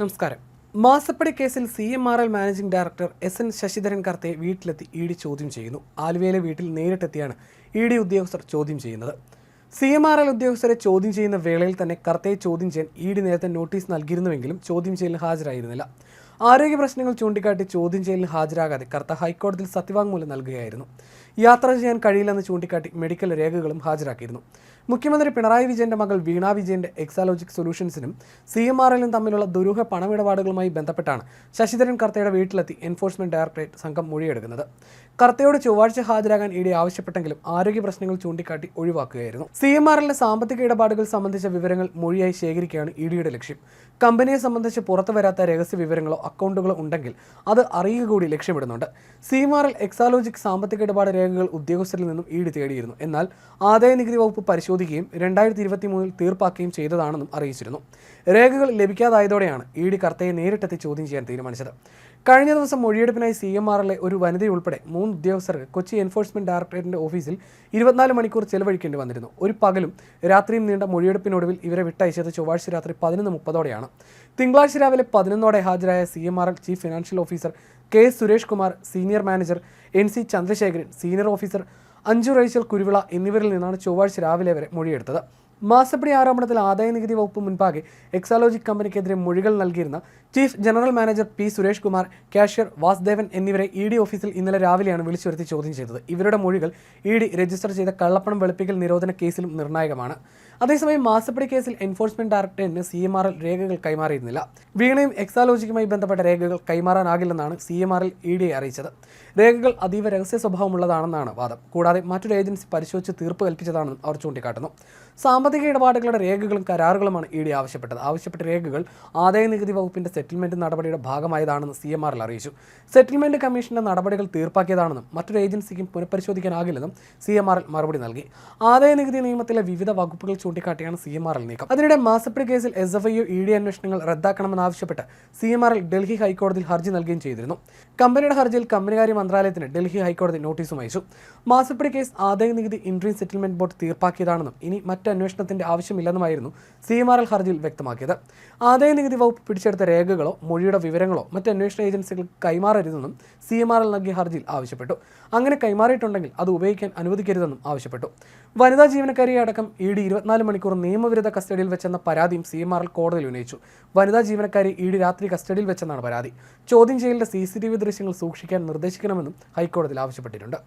നമസ്കാരം. മാസപ്പടി കേസിൽ C M R L managing director S N Sasidharan കർത്തയെ വീട്ടിലെത്തി ഇ ഡി ചോദ്യം ചെയ്യുന്നു. ആലുവയിലെ വീട്ടിൽ നേരിട്ടെത്തിയാണ് ഇ ഡി ഉദ്യോഗസ്ഥർ ചോദ്യം ചെയ്യുന്നത്. സി എം ആർ എൽ ഉദ്യോഗസ്ഥരെ ചോദ്യം ചെയ്യുന്ന വേളയിൽ തന്നെ കർത്തയെ ചോദ്യം ചെയ്യാൻ ഇ ഡി നേരത്തെ നോട്ടീസ് നൽകിയിരുന്നുവെങ്കിലും ചോദ്യം ചെയ്യലിന് ഹാജരായിരുന്നില്ല. ആരോഗ്യ പ്രശ്നങ്ങൾ ചൂണ്ടിക്കാട്ടി ചോദ്യം ചെയ്യലിന് ഹാജരാകാതെ കർത്ത ഹൈക്കോടതിയിൽ സത്യവാങ്മൂലം നൽകുകയായിരുന്നു. യാത്ര ചെയ്യാൻ കഴിയില്ലെന്ന് ചൂണ്ടിക്കാട്ടി മെഡിക്കൽ രേഖകളും ഹാജരാക്കിയിരുന്നു. മുഖ്യമന്ത്രി പിണറായി വിജയന്റെ മകൾ വീണ വിജയന്റെ എക്സാലോജിക് സൊല്യൂഷൻസിനും സി എം ആർ എല്ലും തമ്മിലുള്ള ദുരൂഹ പണമിടപാടുകളുമായി ബന്ധപ്പെട്ടാണ് ശശിധരൻ കർത്തയുടെ വീട്ടിലെത്തി എൻഫോഴ്സ്മെന്റ് ഡയറക്ടറേറ്റ് സംഘം മൊഴിയെടുക്കുന്നത്. കർത്തയോട് ചൊവ്വാഴ്ച ഹാജരാകാൻ ഇടി ആവശ്യപ്പെട്ടെങ്കിലും ആരോഗ്യ പ്രശ്നങ്ങൾ ചൂണ്ടിക്കാട്ടി ഒഴിവാക്കുകയായിരുന്നു. സി എം ആർ എല്ലിന്റെ സാമ്പത്തിക ഇടപാടുകൾ സംബന്ധിച്ച വിവരങ്ങൾ മൊഴിയായി ശേഖരിക്കുകയാണ് ഇഡിയുടെ ലക്ഷ്യം. കമ്പനിയെ സംബന്ധിച്ച് പുറത്തു വരാത്ത രഹസ്യ വിവരങ്ങളോ അക്കൗണ്ടുകളോ ഉണ്ടെങ്കിൽ അത് അറിയുക കൂടി ലക്ഷ്യമിടുന്നുണ്ട്. C M R L Exalogic സാമ്പത്തിക ഇടപാട് രേഖകൾ ഉദ്യോഗസ്ഥരിൽ നിന്നും ഈട് തേടിയിരുന്നു. എന്നാൽ ആദായ നികുതി വകുപ്പ് പരിശോധിക്കുകയും രണ്ടായിരത്തി ഇരുപത്തി മൂന്നിൽ തീർപ്പാക്കുകയും ചെയ്തതാണെന്നും അറിയിച്ചിരുന്നു. രേഖകൾ ലഭിക്കാതായതോടെയാണ് ഇ ഡി കർത്തയെ നേരിട്ടെത്തി ചോദ്യം ചെയ്യാൻ തീരുമാനിച്ചത്. കഴിഞ്ഞ ദിവസം മൊഴിയെടുപ്പിനായി സി എം ആറിലെ ഒരു വനിതയുൾപ്പെടെ മൂന്ന് ഉദ്യോഗസ്ഥർക്ക് കൊച്ചി എൻഫോഴ്സ്മെന്റ് ഡയറക്ടറേറ്റിന്റെ ഓഫീസിൽ ഇരുപത്തിനാല് മണിക്കൂർ ചെലവഴിക്കേണ്ടി വന്നിരുന്നു. ഒരു പകലും രാത്രിയും നീണ്ട മൊഴിയെടുപ്പിനൊടുവിൽ ഇവരെ വിട്ടയച്ചത് ചൊവ്വാഴ്ച രാത്രി പതിനൊന്ന് മുപ്പതോടെയാണ്. തിങ്കളാഴ്ച രാവിലെ പതിനൊന്നോടെ ഹാജരായ C M R chief financial officer K Suresh Kumar senior manager N C Chandrasekharan senior officer Anju Rachel Kuruvila എന്നിവരിൽ നിന്നാണ് ചൊവ്വാഴ്ച രാവിലെ വരെ മൊഴിയെടുത്തത്. മാസപ്പടി ആരോപണത്തിൽ ആദായ നികുതി വകുപ്പ് മുൻപാകെ എക്സാലോജിക് കമ്പനിക്കെതിരെ മൊഴികൾ നൽകിയിരുന്ന chief general manager P Suresh Kumar cashier Vasudevan എന്നിവരെ ഇ ഡി ഓഫീസിൽ ഇന്നലെ രാവിലെയാണ് വിളിച്ചു വരുത്തി ചോദ്യം ചെയ്തത്. ഇവരുടെ മൊഴികൾ ഇ ഡി രജിസ്റ്റർ ചെയ്ത കള്ളപ്പണം വെളുപ്പിക്കൽ നിരോധന കേസിലും നിർണായകമാണ്. അതേസമയം മാസപ്പടി കേസിൽ എൻഫോഴ്സ്മെന്റ് ഡയറക്ടറേറ്റിന് സി എം ആർ എൽ രേഖകൾ കൈമാറിയിരുന്നില്ല. വീണയും എക്സാലോജിക്കുമായി ബന്ധപ്പെട്ട രേഖകൾ കൈമാറാനാകില്ലെന്നാണ് C M R L E ഡിയെ അറിയിച്ചത്. രേഖകൾ അതീവ രഹസ്യ സ്വഭാവമുള്ളതാണെന്നാണ് വാദം. കൂടാതെ മറ്റൊരു ഏജൻസി പരിശോധിച്ച് തീർപ്പ് കൽപ്പിച്ചതാണെന്നും അവർ ചൂണ്ടിക്കാട്ടുന്നു. സാമ്പത്തിക ഇടപാടുകളുടെ രേഖകളും കരാറുകളുമാണ് ഇ ഡി ആവശ്യപ്പെട്ടത്. ആവശ്യപ്പെട്ട രേഖകൾ ആദായ നികുതി വകുപ്പിന്റെ സെറ്റിൽമെന്റ് നടപടിയുടെ ഭാഗമായതാണെന്ന് സി എം ആറിൽ അറിയിച്ചു. സെറ്റിൽമെന്റ് കമ്മീഷന്റെ നടപടികൾ തീർപ്പാക്കിയതാണെന്നും മറ്റൊരു ഏജൻസിക്കും പുനഃപരിശോധിക്കാനാകില്ലെന്നും സി എം ആറിൽ മറുപടി നൽകി. ആദായ നികുതി നിയമത്തിലെ വിവിധ വകുപ്പുകൾ ചൂണ്ടിക്കാട്ടിയാണ് സി എം ആറിൽ നീക്കം. അതിനിടെ മാസപ്പടി കേസിൽ S F I E D അന്വേഷണങ്ങൾ റദ്ദാക്കണമെന്നാവശ്യപ്പെട്ട് സി എം ആറിൽ ഡൽഹി ഹൈക്കോടതിയിൽ ഹർജി നൽകുകയും ചെയ്തിരുന്നു. കമ്പനിയുടെ ഹർജിയിൽ കമ്പനികാര്യ മന്ത്രാലയത്തിന് ഡൽഹി ഹൈക്കോടതി നോട്ടീസും അയച്ചു. മാസപ്പടി കേസ് ആദായ നികുതി ഇൻട്രീം സെറ്റിൽമെന്റ് ബോർഡ് തീർപ്പാക്കിയതാണെന്നും ഇനി മറ്റ് അന്വേഷണത്തിന്റെ ആവശ്യമില്ലെന്നുമായിരുന്നു സി എം ആർ എൽ ഹർജിയിൽ വ്യക്തമാക്കിയത്. ആദായ നികുതി വകുപ്പ് പിടിച്ചെടുത്ത രേഖകളോ മൊഴിയുടെ വിവരങ്ങളോ മറ്റ് അന്വേഷണ ഏജൻസികൾക്ക് കൈമാറരുതെന്നും സി എം ആർ എൽ നൽകിയ ഹർജിയിൽ ആവശ്യപ്പെട്ടു. അങ്ങനെ കൈമാറിയിട്ടുണ്ടെങ്കിൽ അത് ഉപയോഗിക്കാൻ അനുവദിക്കരുതെന്നും ആവശ്യപ്പെട്ടു. വനിതാ ജീവനക്കാരിയെ അടക്കം ഇ ഡി ഇരുപത്തിനാല് മണിക്കൂർ നിയമവിരുദ്ധ കസ്റ്റഡിയിൽ വെച്ചെന്ന പരാതിയും സി എം ആർ എൽ കോടതിയിൽ ഉന്നയിച്ചു. വനിതാ ജീവനക്കാരി ഇ ഡി രാത്രി കസ്റ്റഡിയിൽ വെച്ചെന്നാണ് പരാതി. ചോദ്യം ചെയ്യലിന്റെ സി സി ടി വി ദൃശ്യങ്ങൾ സൂക്ഷിക്കാൻ നിർദ്ദേശിക്കണമെന്നും ഹൈക്കോടതിയിൽ ആവശ്യപ്പെട്ടിട്ടുണ്ട്.